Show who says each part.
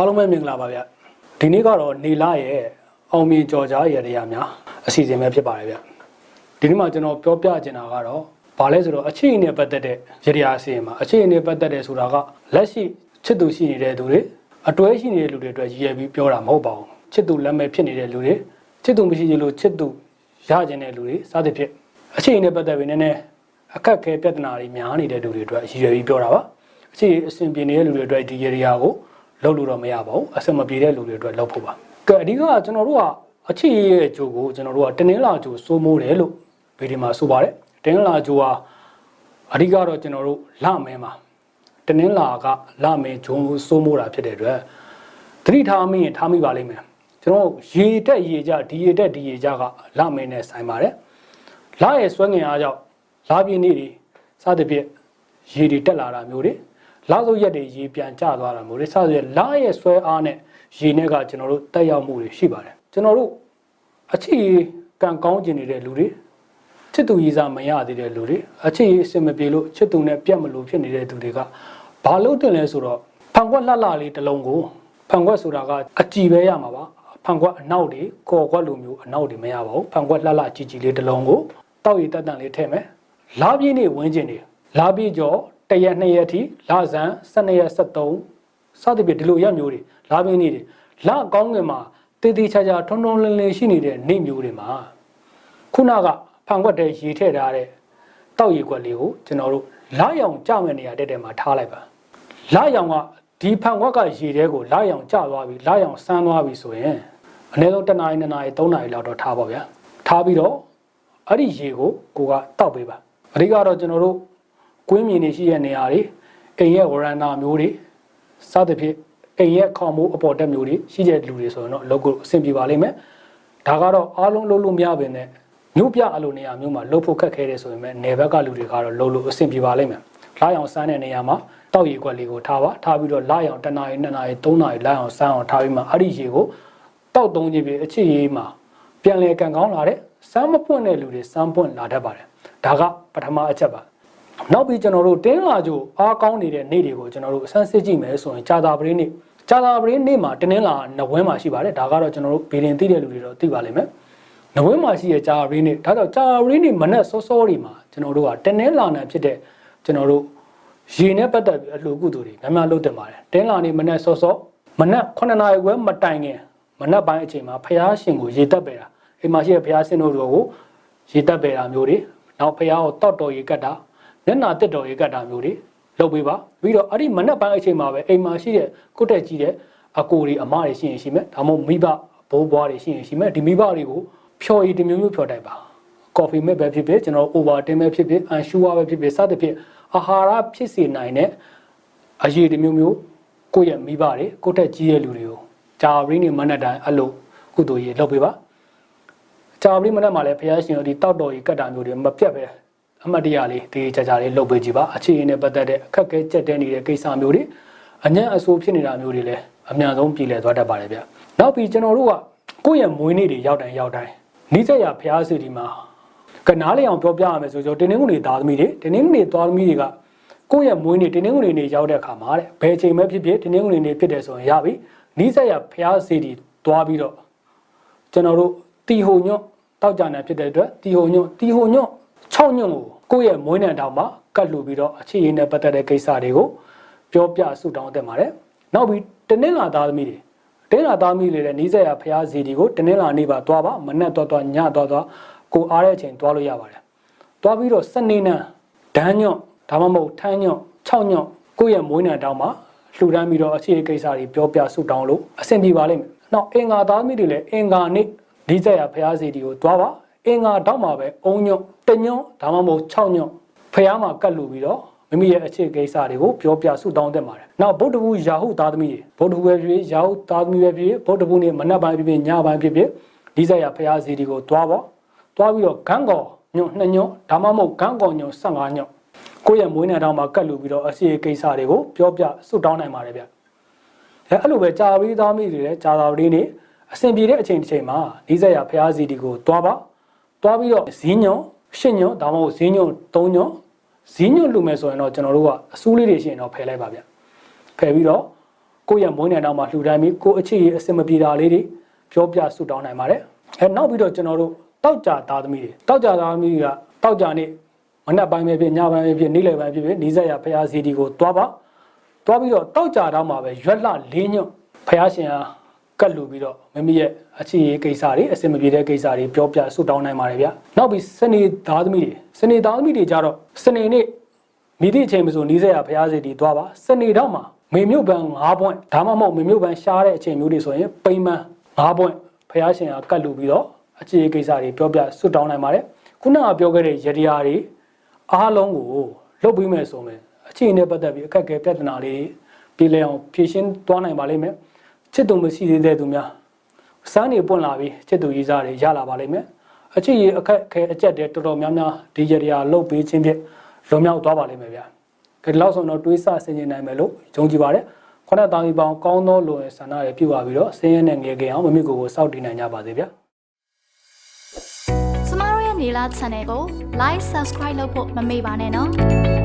Speaker 1: အားလုံးပဲမင်္ဂလာပါဗျဒီနေ့ကတော့နေလာရဲ့အောင်မြင်ကြော်ကြားရတရားများအစီအစဉ်ပဲဖြစ်ပါတယ်ဗျဒီနေ့မှာကျွန်တော်ပြောပြချင်တာကတော့ဘာလဲဆိုတော့အခြေအနေနဲ့ပတ်သက်တဲ့ရတရားအစီအစဉ်မှာအခြေအနေနဲ့ပတ်သက်တဲ့ဆိုတာကလက်ရှိချစ်သူရှိနေတဲ့သူတွေအတွဲရှိနေတဲ့လူတွေအတွက်ရည်ရွယ်ပြီးပြောတာမဟုတ်ပါဘူးချစ်သူလက်မဲ့ဖြစ်နေတဲ့လူတွေချစ်သူမရှိကြလို့ချစ်သူရကျင်တဲ့လူတွေစသဖြင့်အခြေအနေနဲ့ပတ်သက်ပြီးနည်းနည်းအခက်အခဲပြဿနာတွေများနေတဲ့လူတွေအတွက်ရည်ရွယ်ပြီးပြောတာပါအခြေအဆင်ပြေနေတဲ့လူတွေအတွက်ဒီရတရားကို လုပ်လို့တော့မရပါဘူးအဆင်မပြေတဲ့လူတွေအတွက်လုပ်ဖို့ပါကဲအဓိကကကျွန်တော်တို့ကအချစ်ရဲ့ဂျိုကိုကျွန်တော်တို့ကတနင်္လာဂျိုစိုးမိုးတယ်လို့ဗီဒီယိုမှာဆိုပါတယ်တနင်္လာဂျိုဟာအဓိကတော့ကျွန်တော်တို့လမင်းမှာတနင်္လာကလမင်းဂျုံကိုစိုးမိုးတာဖြစ်တဲ့အတွက်သတိထားမိရင်ထားမိပါလိမ့်မယ်ကျွန်တော်ရေတက်ရေကြဒီရေတက်ဒီရေကြကလမင်းနဲ့ဆိုင်ပါတယ်လရဲ့ဆွဲငင်အားကြောင့်လာပြင်းနေတွေစသဖြင့်ရေတွေတက်လာတာမျိုးတွေ လောက်စုပ်ရက်တွေရေပြန်ကျသွားတာမျိုးတွေစသဖြင့်လာရဲ့ဆွဲအားနဲ့ရေနဲ့ကကျွန်တော်တို့တက်ရောက်မှုတွေရှိပါတယ်ကျွန်တော်တို့အချစ်ကံကောင်းကျင်နေတဲ့လူတွေချစ်သူရည်စားမရသေးတဲ့လူတွေအချစ်အစင်မပြေလို့ချစ်သူနဲ့ပြတ်မလို့ဖြစ်နေတဲ့သူတွေကဘာလို့တင်လဲဆိုတော့ဖန်ခွက်လှလှလေးတစ်လုံးကိုဖန်ခွက်ဆိုတာကအကြည်ပဲရမှာပါဖန်ခွက်အနောက်တွေကော်ခွက်လိုမျိုးအနောက်တွေမရပါဘူးဖန်ခွက်လှလှကြည်ကြည်လေးတစ်လုံးကိုတောက်ရည်တက်တန်လေးထည့်မယ်လာပြင်းနေဝင်းကျင်နေလာပြည့်ကျော် တရက်နှစ်ရက်ထိလာဇန်12ရက်73စသဖြင့်ဒီလိုရက်မျိုးတွေလာပြင်းနေတွေလကောင်းငင်မှာတည်တည်ချာချာထွန်းထွန်းလင်းလင်းရှိနေတဲ့နေ့မျိုးတွေမှာခုနကဖန်ခွက်တဲ့ရေထည့်ထားတဲ့တောက်ရေခွက်လေးကိုကျွန်တော်တို့လာရောင်ကြမဲ့နေရာတက်တက်မှာထားလိုက်ပါလာရောင်ကဒီဖန်ခွက်ကရေတဲကိုလာရောင်ကျသွားပြီလာရောင်ဆန်းသွားပြီဆိုရင်အနည်းဆုံးတစ်နာရီနှစ်နာရီသုံးနာရီလောက်တော့ထားပါဗျာထားပြီးတော့အဲ့ဒီရေကိုကိုကတောက်ပေးပါအဓိကတော့ကျွန်တော်တို့ ကွင်းမြင်နေရှိတဲ့နေရာတွေအိမ်ရဲ့ဝရန်နာမျိုးတွေစသဖြင့်အိမ်ရဲ့ခေါင်မိုးအပေါ်တက်မျိုးတွေရှိတဲ့လူတွေဆိုရင်တော့လောက်ကိုအဆင်ပြေပါလိမ့်မယ်ဒါကတော့အားလုံးလုံးလို့မရပါနဲ့မြို့ပြအလိုနေရာမျိုးမှာလှုပ်ဖို့ခက်ခဲတယ်ဆိုရင်လည်းနေဘက်ကလူတွေကတော့လှုပ်လို့အဆင်ပြေပါလိမ့်မယ်လာရောင်စမ်းတဲ့နေရာမှာတောက်ရီခွက်လေးကိုထားပါထားပြီးတော့လာရောင်တစ်နာရီနှစ်နာရီသုံးနာရီလာရောင်စမ်းအောင်ထားပြီးမှအဲ့ဒီရေကိုတောက်သုံးခြင်းပြီးအချစ်ရေးမှာပြန်လဲကန်ကောင်းလာတဲ့စမ်းမပွင့်တဲ့လူတွေစမ်းပွင့်လာတတ်ပါတယ်ဒါကပထမအချက်ပါ နောက်ပြီးကျွန်တော်တို့တင်းလာကြိုအားကောင်းနေတဲ့နေ့တွေကိုကျွန်တော်တို့အဆန်းစစ်ကြည့်မယ်ဆိုရင်ကြာတာပရင်းနေ့ကြာတာပရင်းနေ့မှာတင်းင်းလာနဝင်းမှာရှိပါတယ်ဒါကတော့ကျွန်တော်တို့ဗီဒင်သိတဲ့လူတွေတော့သိပါလိမ့်မယ်နဝင်းမှာရှိတဲ့ကြာတာပရင်းနေ့ဒါကြောင့်ကြာတာပရင်းနေ့မနဲ့စောစောတွေမှာကျွန်တော်တို့ကတင်းင်းလာနေဖြစ်တဲ့ကျွန်တော်တို့ရေနဲ့ပတ်သက်ပြီးအလှကုသိုလ်တွေများများလုပ်တင်ပါတယ်တင်းလာနေမနဲ့စောစောမနဲ့9နာရီခွဲမတိုင်ခင်မနဲ့ပိုင်းအချိန်မှာဖះရှင်ကိုရေတက်ပေတာအိမ်မှာရှိတဲ့ဖះရှင်တို့ကိုရေတက်ပေတာမျိုးတွေနောက်ဖះကိုတောက်တော်ရေကတ်တာ မျက်နာတက်တော်ရေကတ်တာမျိုးတွေလုပ်ပေးပါပြီးတော့အဲ့ဒီမနက်ပိုင်းအချိန်မှာပဲအိမ်မှာရှိတဲ့ကိုတက်ကြီးတဲ့အကိုတွေအမတွေရှိရင်ရှိမယ်ဒါမှမဟုတ်မိဘဘိုးဘွားတွေရှိရင်ရှိမယ်ဒီမိဘတွေကိုဖြော်ရည်တစ်မျိုးမျိုးဖြော်တိုက်ပါကော်ဖီမဲ့ပဲဖြစ်ဖြစ်ကျွန်တော်အိုဗာတင်ပဲဖြစ်ဖြစ်အန်ရှူဝါပဲဖြစ်ဖြစ်စသဖြင့်အာဟာရဖြစ်စေနိုင်တဲ့အရေးတစ်မျိုးမျိုးကိုယ့်ရဲ့မိဘတွေကိုတက်ကြီးတဲ့လူတွေကိုဂျာဘရင်းနေမနက်တိုင်းအဲ့လိုကုသိုလ်ရေးလုပ်ပေးပါဂျာဘရင်းမနက်မှာလည်းဘုရားရှင်တို့ဒီတောက်တော်ကြီးကတ်တာမျိုးတွေမပြတ်ပဲ အမှတ်တရလေးဒီကြကြလေးလုပ်ပေးကြည့်ပါအခြေအနေနဲ့ပတ်သက်တဲ့အခက်အခဲကြက်တဲနေတဲ့ကိစ္စမျိုးတွေအညံ့အဆိုးဖြစ်နေတာမျိုးတွေလည်းအများဆုံးပြည်လည်သွားတတ်ပါတယ်ဗျနောက်ပြီးကျွန်တော်တို့ကကိုယ့်ရဲ့မွေးနေ့တွေရောက်တိုင်းရောက်တိုင်းနီးစက်ရဖျားစီဒီမှာကနားလေးအောင်ပြောပြရမယ်ဆိုတော့တင်းနှင်းကုန်တွေသားသမီးတွေတင်းနှင်းကုန်တွေသားသမီးတွေကကိုယ့်ရဲ့မွေးနေ့တင်းနှင်းကုန်တွေနေရောက်တဲ့အခါမှာတဲ့ဘယ်ချိန်မှဖြစ်ဖြစ်တင်းနှင်းကုန်တွေနေဖြစ်တယ်ဆိုရင်ရပြီနီးစက်ရဖျားစီဒီသွားပြီးတော့ကျွန်တော်တို့တီဟိုညွတ်တောက်ကြနေဖြစ်တဲ့အတွက်တီဟိုညွတ်တီဟိုညွတ် 6ညွန့်ကိုကိုယ့်ရဲ့မွေးနေ့တောင်မှာကတ်လူပြီးတော့အခြေရင်းနဲ့ပတ်သက်တဲ့ကိစ္စတွေကိုပြောပြဆုတောင်းတင်ပါတယ်။နောက်ပြီးတနင်္လာသားသမီးတွေတင်းလာသားသမီးတွေလည်းနီးစက်ရဖျားစီဒီကိုတနင်္လာနေ့ပါသွားပါမနက်သွားသွားညသွားသွားကိုအားတဲ့အချိန်သွားလို့ရပါတယ်။သွားပြီးတော့စနေနံဒန်းညွန့်ဒါမှမဟုတ်ထန်းညွန့်6ညွန့်ကိုယ့်ရဲ့မွေးနေ့တောင်မှာလှူဒန်းပြီးတော့အခြေကိစ္စတွေပြောပြဆုတောင်းလို့အဆင်ပြေပါလိမ့်မယ်။နောက်အင်္ဂါသားသမီးတွေလည်းအင်္ဂါနေ့နီးစက်ရဖျားစီဒီကိုသွားပါ အင်္ဂါတောက်မှာပဲအုံညွန့်တညွန့်ဒါမှမဟုတ်6ညွန့်ဖះမှာကတ်လူပြီးတော့မိမိရဲ့အခြေကိစ္စတွေကိုပြောပြဆုတောင်းတင်ပါတယ်။နောက်ဗုဒ္ဓဘုရာဟုသားသမီးတွေဗုဒ္ဓဘုပဲဖြစ်ရာဟုသားသမီးပဲဖြစ်ဗုဒ္ဓဘုနေ့မနက်ပိုင်းဖြစ်ဖြစ်ညပိုင်းဖြစ်ဖြစ်ဒီဇက်ရဖះစီဒီကိုတွားပေါ့တွားပြီးတော့ဂန်းကောညွန့်2ညွန့်ဒါမှမဟုတ်ဂန်းကောညွန့်15ညွန့်ကိုယ့်ရဲ့မွေးနေ့တောင်မှာကတ်လူပြီးတော့အခြေကိစ္စတွေကိုပြောပြဆုတောင်းနိုင်ပါတယ်ဗျ။အဲအဲ့လိုပဲကြာပြီးသားမိတွေလည်းကြာတာလေးနေအဆင်ပြေတဲ့အချိန်တစ်ချိန်မှာဒီဇက်ရဖះစီဒီကိုတွားပါ တွားပြီးတော့ဇင်းညွန်ရှစ်ညွန်ဒါမှမဟုတ်ဇင်းညွန်သုံးညွန်ဇင်းညွန်လူမယ်ဆိုရင်တော့ကျွန်တော်တို့ကအစူးလေးတွေရှိရင်တော့ဖယ်လိုက်ပါဗျဖယ်ပြီးတော့ကိုယ့်ရဲ့မွေးနေ့နောက်မှာလှူဒန်းပြီးကိုယ့်အခြေရေးအစင်မပြေတာလေးတွေပြောပြဆုတောင်းနိုင်ပါတယ်အဲနောက်ပြီးတော့ကျွန်တော်တို့တောက်ကြသားသမီးတွေတောက်ကြသားသမီးတွေကတောက်ကြနေ့မနက်ပိုင်းပဲဖြစ်ညပိုင်းပဲဖြစ်နေ့လယ်ပိုင်းဖြစ်ဖြစ်နီးစပ်ရဖရာစီတီကိုတွားပါတွားပြီးတော့တောက်ကြတော့မှာပဲရွက်လလေးညွတ်ဖရာရှင်ဟာ ကတ်လူပြီးတော့မမရဲ့အခြေရေးကိစ္စတွေအစင်မပြေတဲ့ကိစ္စတွေပြောပြဆုတောင်းနိုင်ပါတယ်ဗျနောက်ပြီးစနေသားသမီးတွေစနေသားသမီးတွေကြတော့စနေနေ့မိသည့်အချိန်မဆိုနီးစက်ရဖျားစီတီသွားပါစနေတော့မှာမေမြုပ်ပန်း9ပွင့်ဒါမှမဟုတ်မေမြုပ်ပန်းရှားတဲ့အချိန်မျိုးတွေဆိုရင်ပိန်ပန်း9ပွင့်ဖျားရှင်ကကတ်လူပြီးတော့အခြေအကိစ္စတွေပြောပြဆွတ်တောင်းနိုင်ပါတယ်ခုနကပြောခဲ့တဲ့ရတရားတွေအားလုံးကိုလုတ်ပြီးမယ်ဆိုရင်အခြေအနေပတ်သက်ပြီးအခက်အခဲပြဿနာလေးပြည်လည်အောင်ဖြေရှင်းသွားနိုင်ပါလိမ့်မယ် ချစ်သူမရှိသေးတဲ့သူများစမ်းနေပွင့်လာပြီးချစ်သူရေးစားတွေရလာပါလိမ့်မယ်အခြေအအခက်အခဲအကျက်တွေတော်တော်များများဒီရတရားလုတ်ပြီးချင်းဖြင့်လွန်မြောက်သွားပါလိမ့်မယ်ဗျာ။ဒီလောက်ဆိုတော့တွေးဆဆင်ခြင်နိုင်မယ်လို့ယုံကြည်ပါတယ်။ခုနတောင်ကြီးပေါင်းကောင်းသောလိုရင်ဆန္ဒတွေပြုပါပြီးတော့ဆင်းရဲနဲ့ငယ်ကြအောင်မမေကိုကိုစောင့်တည်နိုင်ကြပါစေဗျာ။
Speaker 2: ကျမတို့ရဲ့နေလာ channel ကို like subscribe လုပ်ဖို့မမေ့ပါနဲ့နော်